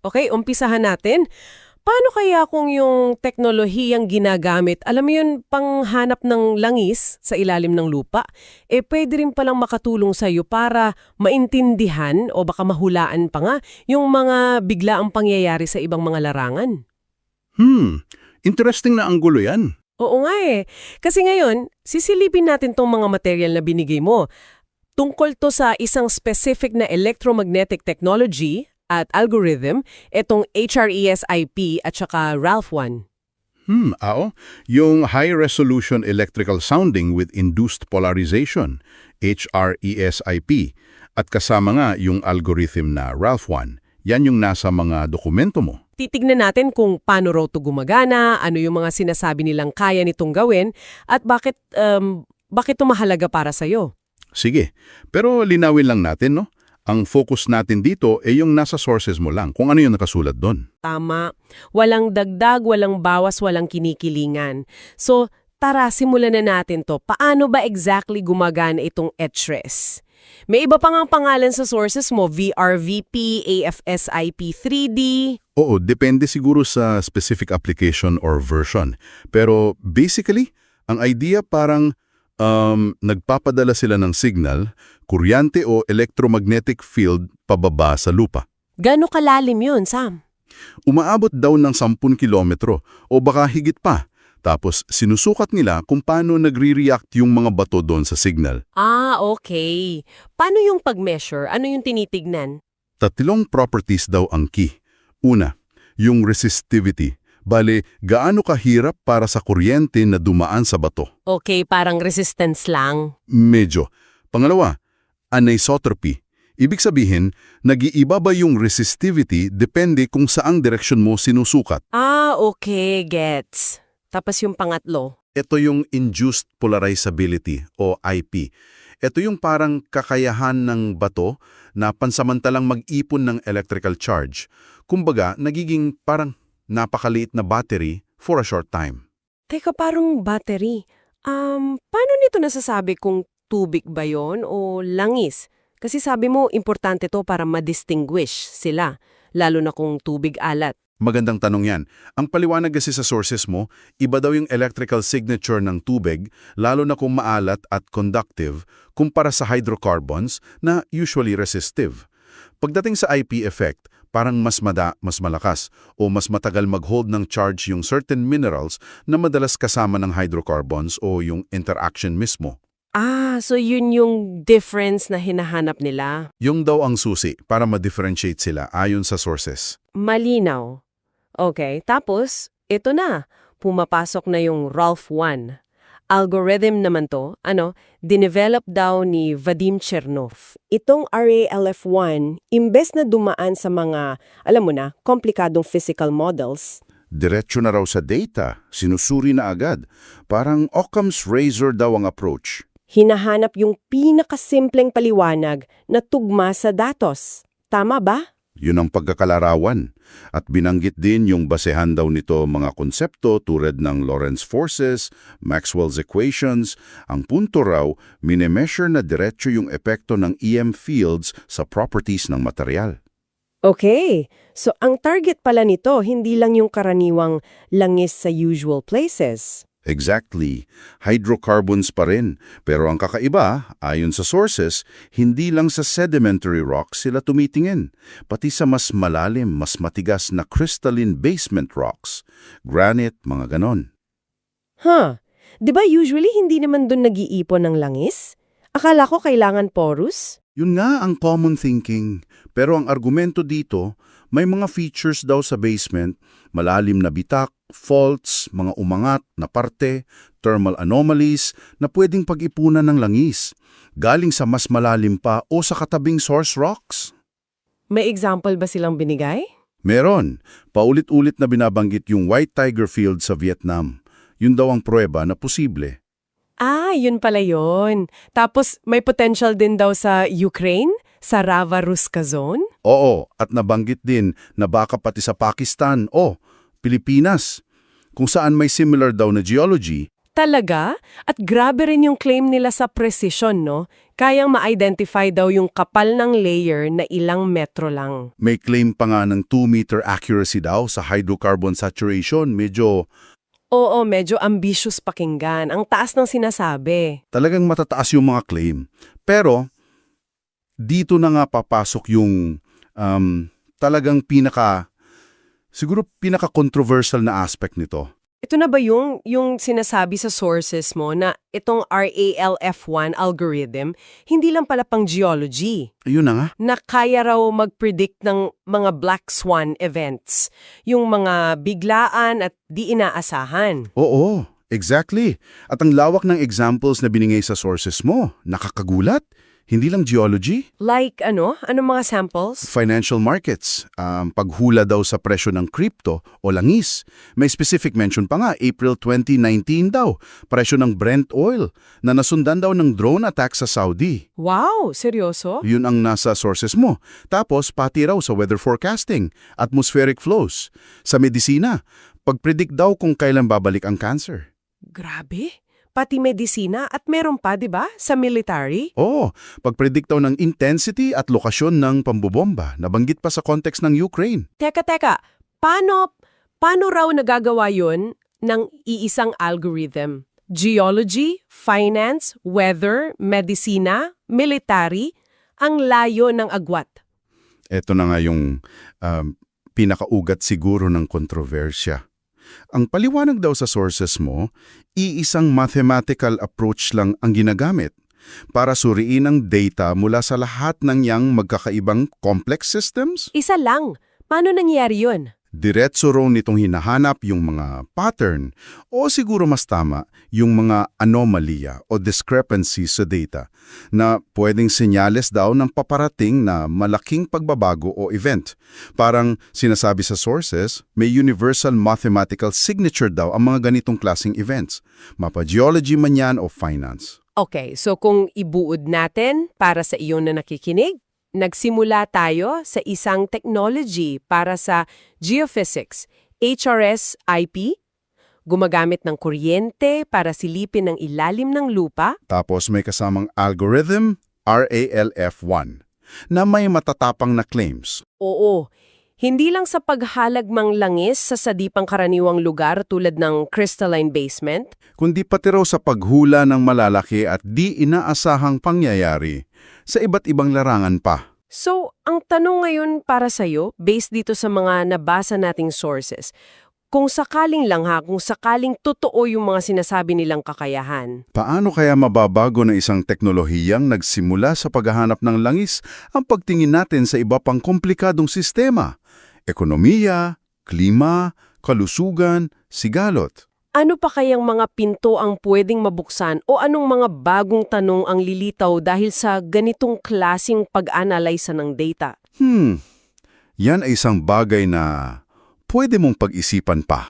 Okay, umpisahan natin. Paano kaya kung yung teknolohiyang ginagamit, alam mo yun, panghanap ng langis sa ilalim ng lupa, eh pwede rin palang makatulong sa iyo para maintindihan o baka mahulaan pa nga yung mga biglaang pangyayari sa ibang mga larangan? Hmm, interesting na anggulo yan. Oo nga eh. Kasi ngayon, sisilipin natin tong mga material na binigay mo. Tungkol to sa isang specific na electromagnetic technology at algorithm, itong HRES-IP at saka RALPH-1. Hmm, ao, yung High Resolution Electrical Sounding with Induced Polarization, HRESIP, at kasama nga yung algorithm na RALPH-1. Yan yung nasa mga dokumento mo. Titignan natin kung paano raw to gumagana, ano yung mga sinasabi nilang kaya nitong gawin, at bakit, um, bakit to mahalaga para sa'yo. Sige, pero linawin lang natin, no? Ang focus natin dito ay yung nasa sources mo lang, kung ano yung nakasulat doon. Tama. Walang dagdag, walang bawas, walang kinikilingan. So, tara, simulan na natin to. Paano ba exactly gumagana itong ETRES? May iba pa nga pangalan sa sources mo, VRVP, AFSIP 3D. Oo, depende siguro sa specific application or version. Pero basically, ang idea parang um, nagpapadala sila ng signal, kuryente o electromagnetic field pababa sa lupa. Gano'ng kalalim yun, Sam? Umaabot daw ng 10 kilometro o baka higit pa. Tapos sinusukat nila kung paano nagre-react yung mga bato doon sa signal. Ah, okay. Paano yung pag-measure? Ano yung tinitignan? Tatlong properties daw ang key. Una, yung resistivity. Bale, gaano kahirap para sa kuryente na dumaan sa bato? Okay, parang resistance lang. Medyo. Pangalawa, anisotropy. Ibig sabihin, nag-iiba ba yung resistivity depende kung saang direksyon mo sinusukat. Ah, okay, gets. Tapos yung pangatlo. Ito yung induced polarizability o IP. Ito yung parang kakayahan ng bato na pansamantalang mag-ipon ng electrical charge. Kumbaga, nagiging parang napakaliit na battery for a short time. Teka, parang battery. Um, paano nito nasasabi kung tubig ba yon o langis? Kasi sabi mo, importante to para ma-distinguish sila, lalo na kung tubig alat. Magandang tanong yan. Ang paliwanag kasi sa sources mo, iba daw yung electrical signature ng tubig, lalo na kung maalat at conductive, kumpara sa hydrocarbons na usually resistive. Pagdating sa IP effect, parang mas mada, mas malakas, o mas matagal mag-hold ng charge yung certain minerals na madalas kasama ng hydrocarbons o yung interaction mismo. Ah, so yun yung difference na hinahanap nila. Yung daw ang susi para ma-differentiate sila ayon sa sources. Malinaw. Okay, tapos, ito na. Pumapasok na yung Ralph 1. Algorithm naman to, ano, dinevelop daw ni Vadim Chernov. Itong RALF1, imbes na dumaan sa mga, alam mo na, komplikadong physical models, Diretso na raw sa data, sinusuri na agad. Parang Occam's razor daw ang approach. hinahanap yung pinakasimpleng paliwanag na tugma sa datos. Tama ba? Yun ang pagkakalarawan. At binanggit din yung basehan daw nito mga konsepto tulad ng Lorentz forces, Maxwell's equations. Ang punto raw, minemeasure na diretso yung epekto ng EM fields sa properties ng material. Okay, so ang target pala nito hindi lang yung karaniwang langis sa usual places. Exactly. Hydrocarbons pa rin. Pero ang kakaiba, ayon sa sources, hindi lang sa sedimentary rocks sila tumitingin. Pati sa mas malalim, mas matigas na crystalline basement rocks. Granite, mga ganon. Huh, di ba usually hindi naman dun nag-iipon ng langis? Akala ko kailangan porous? Yun nga ang common thinking. Pero ang argumento dito, may mga features daw sa basement, malalim na bitak, faults, mga umangat na parte, thermal anomalies na pwedeng pag-ipunan ng langis, galing sa mas malalim pa o sa katabing source rocks. May example ba silang binigay? Meron. Paulit-ulit na binabanggit yung White Tiger Field sa Vietnam. Yun daw ang prueba na posible. Ah, yun pala yun. Tapos may potential din daw sa Ukraine? Sa Rava-Ruska zone? Oo, at nabanggit din na baka pati sa Pakistan o Pilipinas, kung saan may similar daw na geology. Talaga? At grabe rin yung claim nila sa precision, no? Kayang ma-identify daw yung kapal ng layer na ilang metro lang. May claim pa nga ng 2-meter accuracy daw sa hydrocarbon saturation. Medyo Oo, medyo ambitious pakinggan. Ang taas ng sinasabi. talagang matataas yung mga claim. Pero, dito na nga papasok yung um, talagang pinaka, siguro pinaka-controversial na aspect nito. Ito na ba yung, yung sinasabi sa sources mo na itong RALF1 algorithm, hindi lang pala pang geology, Ayun na nga. na kaya raw mag-predict ng mga black swan events, yung mga biglaan at di inaasahan. Oo, exactly. At ang lawak ng examples na binigay sa sources mo, nakakagulat. Hindi lang geology, Like ano? Anong mga samples? financial markets, um, paghula daw sa presyo ng crypto o langis. May specific mention pa nga, April 2019 daw, presyo ng Brent oil na nasundan daw ng drone attack sa Saudi. Wow, seryoso? Yun ang nasa sources mo. Tapos pati raw sa weather forecasting, atmospheric flows. Sa medisina, pag-predict daw kung kailan babalik ang cancer. Grabe. Pati medisina at meron pa, di ba, sa military? Oo, pag-predict daw ng intensity at lokasyon ng pambobomba, nabanggit pa sa context ng Ukraine. Teka, teka. Paano, paano raw nagagawa yun ng iisang algorithm? Geology, finance, weather, medisina, military, ang layo ng agwat. Ito na nga yung um, pinakaugat siguro ng kontrobersya. Ang paliwanag daw sa sources mo, iisang mathematical approach lang ang ginagamit para suriin ang data mula sa lahat ng yang magkakaibang complex systems. Isa lang. Paano nangyari yun? Diretso raw nitong hinahanap yung mga pattern o siguro mas tama, yung mga anomalya o discrepancies sa data na pwedeng senyales daw ng paparating na malaking pagbabago o event. Parang sinasabi sa sources, may universal mathematical signature daw ang mga ganitong klasing events, mapa-geology man yan o finance. Okay, so kung ibuod natin para sa iyon na nakikinig, nagsimula tayo sa isang technology para sa geophysics, HRS-IP, gumagamit ng kuryente para silipin ang ilalim ng lupa, Tapos may kasamang algorithm, RALF1, na may matatapang na claims. Oo, hindi lang sa paghalagmang langis sa sadipang karaniwang lugar tulad ng crystalline basement, kundi pati raw sa paghula ng malalaki at di inaasahang pangyayari sa iba't ibang larangan pa. So, ang tanong ngayon para sa'yo, based dito sa mga nabasa nating sources, kung sakaling lang ha, kung sakaling totoo yung mga sinasabi nilang kakayahan, Paano kaya mababago ng isang teknolohiyang nagsimula sa paghahanap ng langis ang pagtingin natin sa iba pang komplikadong sistema? Ekonomiya, klima, kalusugan, sigalot. ano pa kayang mga pinto ang pwedeng mabuksan o anong mga bagong tanong ang lilitaw dahil sa ganitong klasing pag-analysa ng data? Hmm, yan ay isang bagay na pwede mong pag-isipan pa.